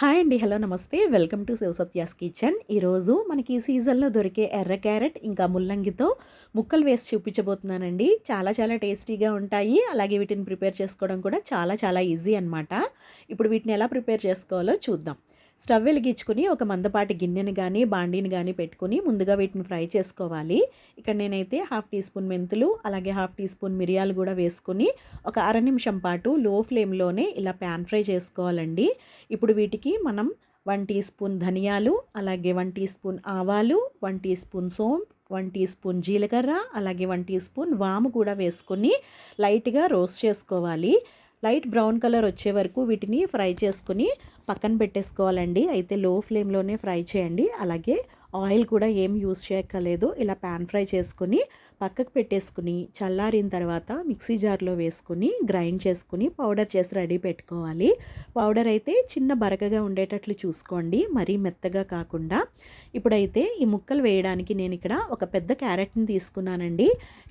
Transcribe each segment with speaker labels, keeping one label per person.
Speaker 1: Hi అండి hello నమస్తే. Welcome to Shiva Satya's kitchen. ఈరోజు మనకి ఈ సీజన్లో దొరికే ఎర్ర క్యారెట్ ఇంకా ముల్లంగితో ముక్కలు వేసి చూపించబోతున్నానండి. చాలా చాలా టేస్టీగా ఉంటాయి. అలాగే వీటిని ప్రిపేర్ చేసుకోవడం కూడా చాలా చాలా ఈజీ అనమాట ఇప్పుడు వీటిని ఎలా ప్రిపేర్ చేసుకోవాలో చూద్దాం. స్టవ్ వెలిగించుకుని ఒక మందపాటి గిన్నెని కానీ బాండీని కానీ పెట్టుకుని ముందుగా వీటిని ఫ్రై చేసుకోవాలి. ఇక్కడ నేనైతే హాఫ్ టీ స్పూన్ మెంతులు అలాగే హాఫ్ టీ స్పూన్ మిరియాలు కూడా వేసుకుని ఒక అర నిమిషం పాటు లో ఫ్లేమ్లోనే ఇలా ప్యాన్ ఫ్రై చేసుకోవాలండి. ఇప్పుడు వీటికి మనం వన్ టీ స్పూన్ ధనియాలు అలాగే వన్ టీ స్పూన్ ఆవాలు వన్ టీ స్పూన్ సోంపు వన్ టీ స్పూన్ జీలకర్ర అలాగే వన్ టీ స్పూన్ వాము కూడా వేసుకొని లైట్గా రోస్ట్ చేసుకోవాలి. లైట్ బ్రౌన్ కలర్ వచ్చే వరకు వీటిని ఫ్రై చేసుకుని పక్కన పెట్టేసుకోవాలండి. అయితే లో ఫ్లేమ్లోనే ఫ్రై చేయండి. అలాగే ఆయిల్ కూడా ఏం యూస్ చేయక్కర్లేదు. ఇలా ప్యాన్ ఫ్రై చేసుకుని పక్కకు పెట్టేసుకుని చల్లారిన తర్వాత మిక్సీ జార్లో వేసుకుని గ్రైండ్ చేసుకుని పౌడర్ చేసి రెడీ పెట్టుకోవాలి. పౌడర్ అయితే చిన్న బరకగా ఉండేటట్లు చూసుకోండి. మరీ మెత్తగా కాకుండా. ఇప్పుడైతే ఈ ముక్కలు వేయడానికి నేను ఇక్కడ ఒక పెద్ద క్యారెట్ని తీసుకున్నానండి.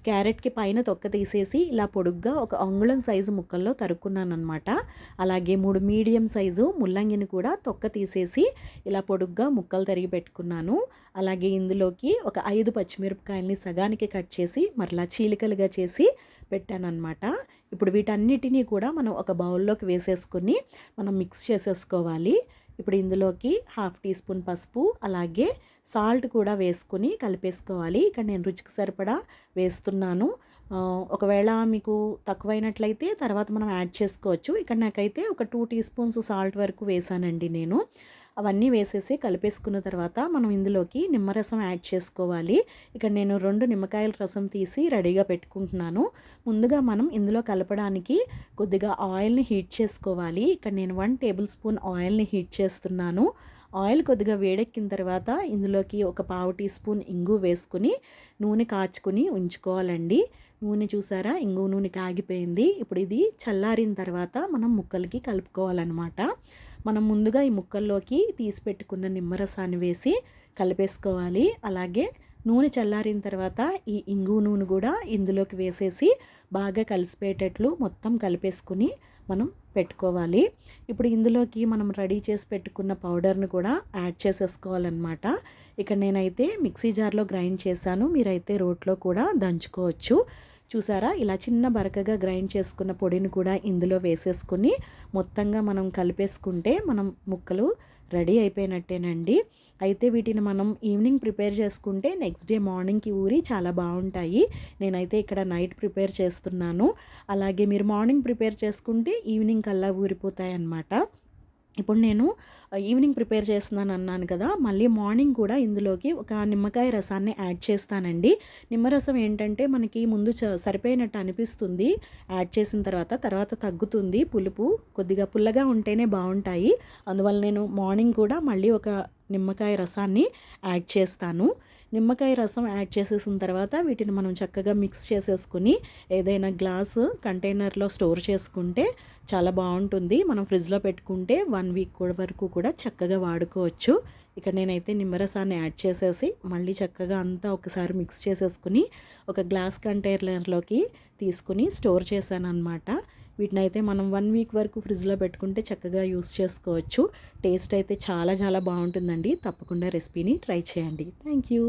Speaker 1: క్యారెట్కి పైన తొక్క తీసేసి ఇలా పొడుగ్గా ఒక అంగుళం సైజు ముక్కల్లో తరుక్కున్నానమాట అలాగే మూడు మీడియం సైజు ముల్లంగిని కూడా తొక్క తీసేసి ఇలా పొడుగ్గా ముక్కలు తరిగి పెట్టుకున్నాను. అలాగే ఇందులోకి ఒక ఐదు పచ్చిమిరపకాయలని సగానికి కట్ చేసి మరలా చీలికలుగా చేసి పెట్టానమాట ఇప్పుడు వీటన్నిటినీ కూడా మనం ఒక బౌల్లోకి వేసేసుకొని మనం మిక్స్ చేసేసుకోవాలి. ఇప్పుడు ఇందులోకి హాఫ్ టీ స్పూన్ పసుపు అలాగే సాల్ట్ కూడా వేసుకుని కలిపేసుకోవాలి. ఇక్కడ నేను రుచికి సరిపడా వేస్తున్నాను. ఒకవేళ మీకు తక్కువైనట్లయితే తర్వాత మనం యాడ్ చేసుకోవచ్చు. ఇక్కడ నాకైతే ఒక టూ టీ స్పూన్స్ సాల్ట్ వరకు వేసానండి నేను. అవన్నీ వేసేసి కలిపేసుకున్న తర్వాత మనం ఇందులోకి నిమ్మరసం యాడ్ చేసుకోవాలి. ఇక్కడ నేను రెండు నిమ్మకాయల రసం తీసి రెడీగా పెట్టుకుంటున్నాను. ముందుగా మనం ఇందులో కలపడానికి కొద్దిగా ఆయిల్ని హీట్ చేసుకోవాలి. ఇక్కడ నేను వన్ టేబుల్ స్పూన్ ఆయిల్ని హీట్ చేస్తున్నాను. ఆయిల్ కొద్దిగా వేడెక్కిన తర్వాత ఇందులోకి ఒక పావు టీ స్పూన్ ఇంగు వేసుకుని నూనె కాచుకుని ఉంచుకోవాలండి. నూనె చూసారా? ఇంగు నూనె కాగిపోయింది. ఇప్పుడు ఇది చల్లారిన తర్వాత మనం ముక్కలకి కలుపుకోవాలన్నమాట. మనం ముందుగా ఈ ముక్కల్లోకి తీసి పెట్టుకున్న నిమ్మరసాన్ని వేసి కలిపేసుకోవాలి. అలాగే నూనె చల్లారిన తర్వాత ఈ ఇంగు నూనె కూడా ఇందులోకి వేసేసి బాగా కలిసిపోయేటట్లు మొత్తం కలిపేసుకుని మనం పెట్టుకోవాలి. ఇప్పుడు ఇందులోకి మనం రెడీ చేసి పెట్టుకున్న పౌడర్ను కూడా యాడ్ చేసేసుకోవాలన్నమాట. ఇక్కడ నేనైతే మిక్సీ జార్లో గ్రైండ్ చేశాను. మీరైతే రోట్లో కూడా దంచుకోవచ్చు. చూసారా? ఇలా చిన్న బరకగా గ్రైండ్ చేసుకున్న పొడిని కూడా ఇందులో వేసేసుకుని మొత్తంగా మనం కలిపేసుకుంటే మనం ముక్కలు రెడీ అయిపోయినట్టేనండి. అయితే వీటిని మనం ఈవినింగ్ ప్రిపేర్ చేసుకుంటే నెక్స్ట్ డే మార్నింగ్కి ఊరి చాలా బాగుంటాయి. నేనైతే ఇక్కడ నైట్ ప్రిపేర్ చేస్తున్నాను. అలాగే మీరు మార్నింగ్ ప్రిపేర్ చేసుకుంటే ఈవినింగ్ కల్లా ఊరిపోతాయి అన్నమాట ఇప్పుడు నేను ఈవినింగ్ ప్రిపేర్ చేస్తున్నాను అన్నాను కదా మళ్ళీ మార్నింగ్ కూడా ఇందులోకి ఒక నిమ్మకాయ రసాన్ని యాడ్ చేస్తానండి. నిమ్మరసం ఏంటంటే మనకి ముందు సరిపోయినట్టు అనిపిస్తుంది యాడ్ చేసిన తర్వాత తర్వాత తగ్గుతుంది పులుపు కొద్దిగా పుల్లగా ఉంటేనే బాగుంటాయి. అందువల్ల నేను మార్నింగ్ కూడా మళ్ళీ ఒక నిమ్మకాయ రసాన్ని యాడ్ చేస్తాను. నిమ్మకాయ రసం యాడ్ చేసేసిన తర్వాత వీటిని మనం చక్కగా మిక్స్ చేసేసుకుని ఏదైనా గ్లాసు కంటైనర్లో స్టోర్ చేసుకుంటే చాలా బాగుంటుంది. మనం ఫ్రిడ్జ్లో పెట్టుకుంటే వన్ వీక్ వరకు కూడా చక్కగా వాడుకోవచ్చు. ఇక్కడ నేనైతే నిమ్మరసాన్ని యాడ్ చేసేసి మళ్ళీ చక్కగా అంతా ఒకసారి మిక్స్ చేసేసుకుని ఒక గ్లాస్ కంటైనర్లోకి తీసుకుని స్టోర్ చేశాను అనమాట వీటిని అయితే మనం వన్ వీక్ వరకు ఫ్రిడ్జ్లో పెట్టుకుంటే చక్కగా యూస్ చేసుకోవచ్చు. టేస్ట్ అయితే చాలా చాలా బాగుంటుందండి. తప్పకుండా రెసిపీని ట్రై చేయండి. Thank you